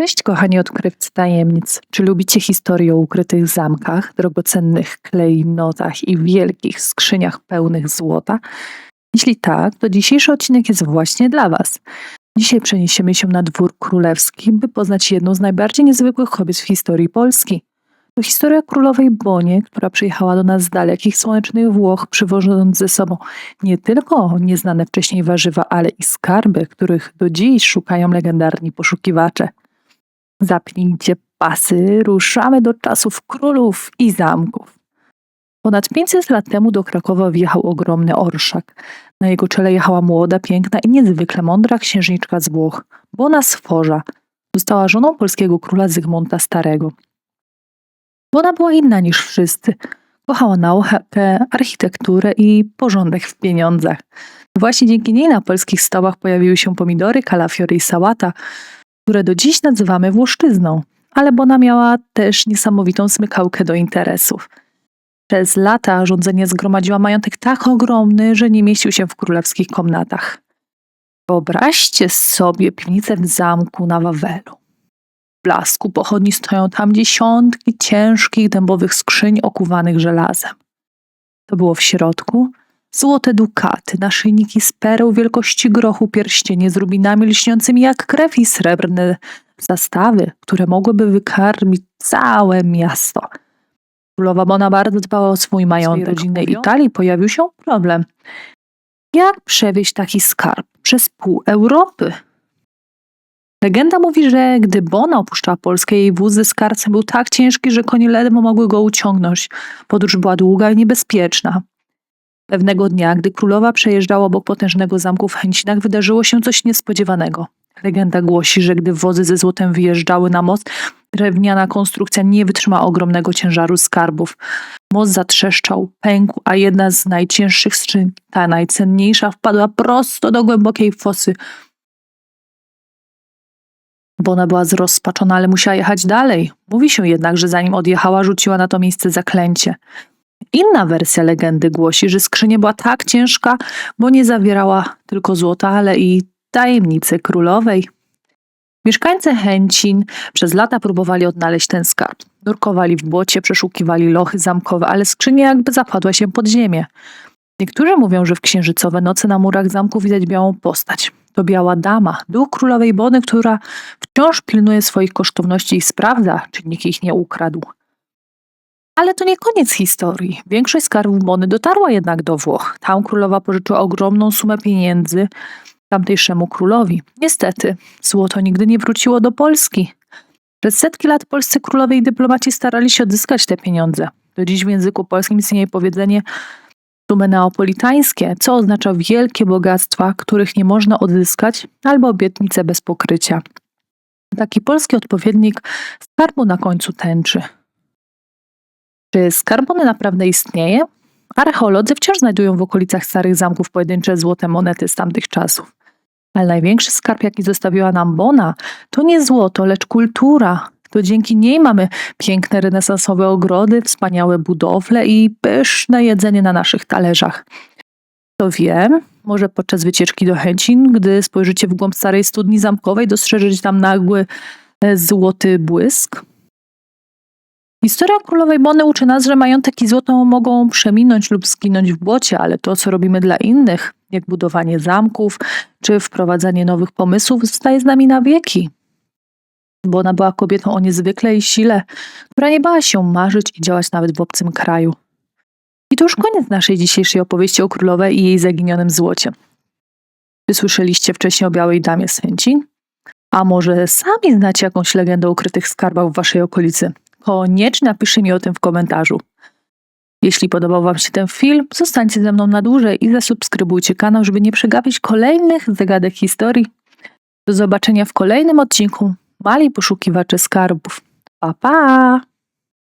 Cześć kochani odkrywcy tajemnic. Czy lubicie historię o ukrytych zamkach, drogocennych klejnotach i wielkich skrzyniach pełnych złota? Jeśli tak, to dzisiejszy odcinek jest właśnie dla Was. Dzisiaj przeniesiemy się na dwór królewski, by poznać jedną z najbardziej niezwykłych kobiet w historii Polski. To historia królowej Bonie, która przyjechała do nas z dalekich słonecznych Włoch, przywożąc ze sobą nie tylko nieznane wcześniej warzywa, ale i skarby, których do dziś szukają legendarni poszukiwacze. Zapnijcie pasy, ruszamy do czasów królów i zamków. Ponad 500 lat temu do Krakowa wjechał ogromny orszak. Na jego czele jechała młoda, piękna i niezwykle mądra księżniczka z Włoch, Bona Sforza. Została żoną polskiego króla Zygmunta Starego. Bona była inna niż wszyscy. Kochała naukę, architekturę i porządek w pieniądzach. Właśnie dzięki niej na polskich stołach pojawiły się pomidory, kalafiory i sałata, które do dziś nazywamy włoszczyzną, ale Bona miała też niesamowitą smykałkę do interesów. Przez lata rządzenie zgromadziła majątek tak ogromny, że nie mieścił się w królewskich komnatach. Wyobraźcie sobie piwnicę w zamku na Wawelu. W blasku pochodni stoją tam dziesiątki ciężkich dębowych skrzyń okuwanych żelazem. To było w środku Złote dukaty, naszyjniki z pereł wielkości grochu, pierścienie z rubinami lśniącymi jak krew i srebrne zastawy, które mogłyby wykarmić całe miasto. Królowa Bona bardzo dbała o swój majątek. W rodzinnej Italii pojawił się problem. Jak przewieźć taki skarb przez pół Europy? Legenda mówi, że gdy Bona opuszczała Polskę, jej wóz ze skarbcem był tak ciężki, że konie ledwo mogły go uciągnąć. Podróż była długa i niebezpieczna. Pewnego dnia, gdy królowa przejeżdżała obok potężnego zamku w Chęcinach, wydarzyło się coś niespodziewanego. Legenda głosi, że gdy wozy ze złotem wyjeżdżały na most, drewniana konstrukcja nie wytrzymała ogromnego ciężaru skarbów. Most zatrzeszczał, pękł, a jedna z najcięższych skrzyń, ta najcenniejsza, wpadła prosto do głębokiej fosy. Bo ona była zrozpaczona, ale musiała jechać dalej. Mówi się jednak, że zanim odjechała, rzuciła na to miejsce zaklęcie. Inna wersja legendy głosi, że skrzynia była tak ciężka, bo nie zawierała tylko złota, ale i tajemnicy królowej. Mieszkańcy Chęcin przez lata próbowali odnaleźć ten skarb. Nurkowali w błocie, przeszukiwali lochy zamkowe, ale skrzynia jakby zapadła się pod ziemię. Niektórzy mówią, że w księżycowe noce na murach zamku widać białą postać. To biała dama, duch królowej Bony, która wciąż pilnuje swoich kosztowności i sprawdza, czy nikt ich nie ukradł. Ale to nie koniec historii. Większość skarbów Bony dotarła jednak do Włoch. Tam królowa pożyczyła ogromną sumę pieniędzy tamtejszemu królowi. Niestety, złoto nigdy nie wróciło do Polski. Przez setki lat polscy królowie i dyplomaci starali się odzyskać te pieniądze. Do dziś w języku polskim istnieje powiedzenie sumy neapolitańskie, co oznacza wielkie bogactwa, których nie można odzyskać, albo obietnice bez pokrycia. Taki polski odpowiednik skarbu na końcu tęczy. Czy skarbony naprawdę istnieje? Archeolodzy wciąż znajdują w okolicach starych zamków pojedyncze złote monety z tamtych czasów. Ale największy skarb, jaki zostawiła nam Bona, to nie złoto, lecz kultura. To dzięki niej mamy piękne renesansowe ogrody, wspaniałe budowle i pyszne jedzenie na naszych talerzach. To wiem, może podczas wycieczki do Chęcin, gdy spojrzycie w głąb starej studni zamkowej, dostrzeżecie tam nagły e, złoty błysk. Historia królowej Bony uczy nas, że majątek i złoto mogą przeminąć lub zginąć w błocie, ale to, co robimy dla innych, jak budowanie zamków czy wprowadzanie nowych pomysłów, zostaje z nami na wieki. Bo ona była kobietą o niezwykłej sile, która nie bała się marzyć i działać nawet w obcym kraju. I to już koniec naszej dzisiejszej opowieści o królowej i jej zaginionym złocie. Wysłyszeliście wcześniej o Białej Damie z Chęci? A może sami znacie jakąś legendę o ukrytych skarbach w waszej okolicy? Koniecznie napiszcie mi o tym w komentarzu. Jeśli podobał Wam się ten film, zostańcie ze mną na dłużej i zasubskrybujcie kanał, żeby nie przegapić kolejnych zagadek historii. Do zobaczenia w kolejnym odcinku Mali Poszukiwacze Skarbów. Pa, pa!